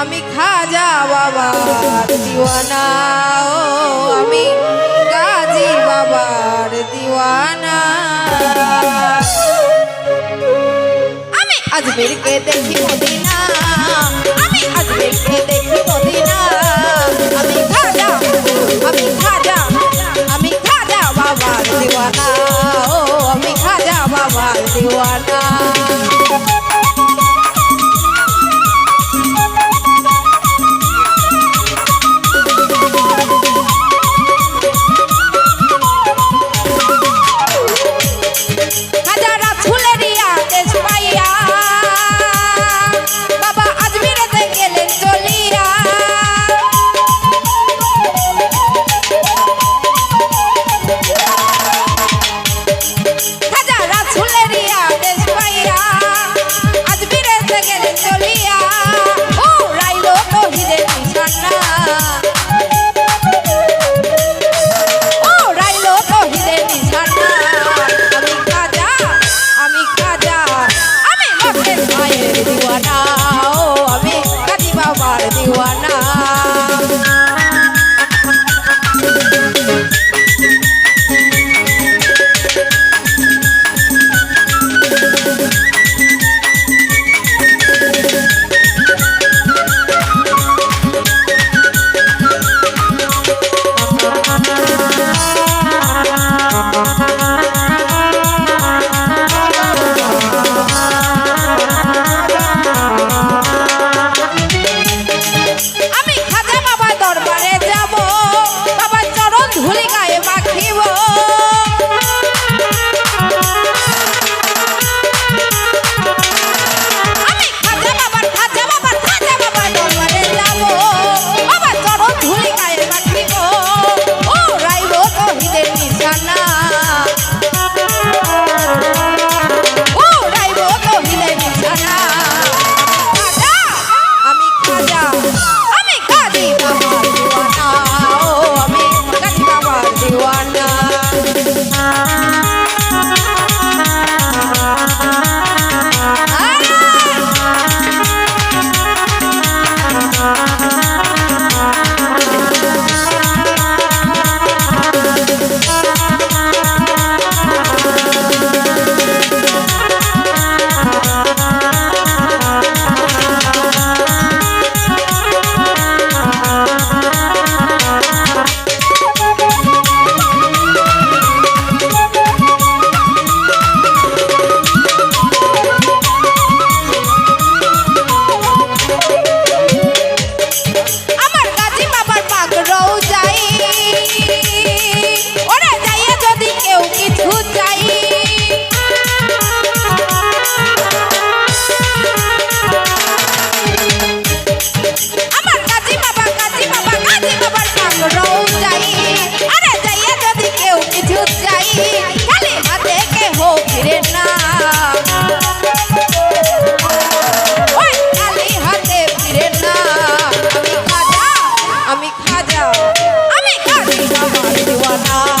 আমি খাজা বাবা, দিওয়ানা, ও আমি গাজী বাবার দিওয়ানা। আমি আজ বেরকে দেখি মদিনা, আমি আজ বেরকে yeah. I make a reason, I really wanna.